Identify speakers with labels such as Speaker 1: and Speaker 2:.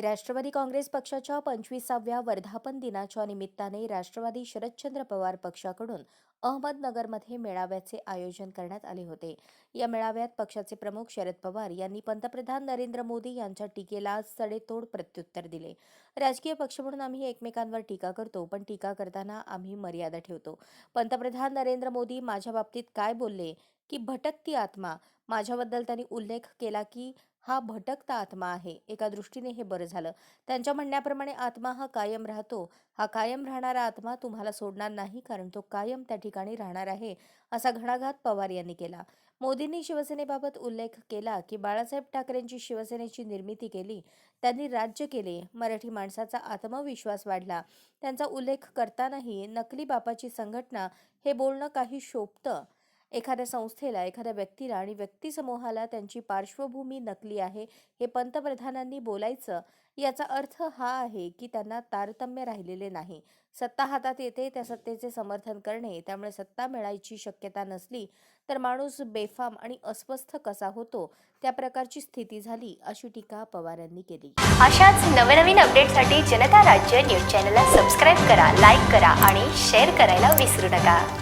Speaker 1: राष्ट्रवादी काँग्रेस पक्षाच्या पंचवीसाव्या वर्धापन दिनाच्या निमित्ताने राष्ट्रवादी शरदचंद्र पवार पक्षाकडून अहमदनगरमध्ये मेळाव्याचे आयोजन करण्यात आले होते. या मेळाव्यात पक्षाचे प्रमुख शरद पवार यांनी पंतप्रधान नरेंद्र मोदी यांच्या टीकेला सडेतोड प्रत्युत्तर दिले. राजकीय पक्ष म्हणून आम्ही एकमेकांवर टीका करतो पण टीका करताना आम्ही मर्यादा ठेवतो. पंतप्रधान नरेंद्र मोदी माझ्या बाबतीत काय बोलले? की भटकती आत्मा. माझ्याबद्दल त्यांनी उल्लेख केला की हा भटकता आत्मा आहे. एका दृष्टीने हे बरं झालं. त्यांच्या म्हणण्याप्रमाणे आत्मा हा कायम राहतो. हा कायम राहणारा आत्मा तुम्हाला सोडणार नाही कारण तो कायम त्या ठिकाणी राहणार आहे असा घणाघात पवार यांनी केला. मोदींनी शिवसेनेबाबत उल्लेख केला की बाळासाहेब ठाकरेंची शिवसेनेची निर्मिती केली त्यांनी राज्य केले मराठी माणसाचा आत्मविश्वास वाढला. त्यांचा उल्लेख करतानाही नकली बापाची संघटना हे बोलणं काही शोभतं. एखाद्या संस्थेला एखाद्या व्यक्तीला आणि व्यक्तिसमूहाला त्यांची पार्श्वभूमी नकली आहे हे पंतप्रधानांनी बोलायचं याचा अर्थ हा आहे की त्यांना तारतम्य राहिलेले नाही. सत्ता हातात येते त्या सत्तेचे समर्थन करणे त्यामुळे सत्ता मिळायची शक्यता नसली तर माणूस बेफाम आणि अस्वस्थ कसा होतो त्या प्रकारची स्थिती झाली अशी टीका पवार यांनी केली.
Speaker 2: अशाच नवनवीन अपडेटसाठी जनता राज्य न्यूज चॅनलला सबस्क्राईब करा लाईक करा आणि शेअर करायला विसरू नका.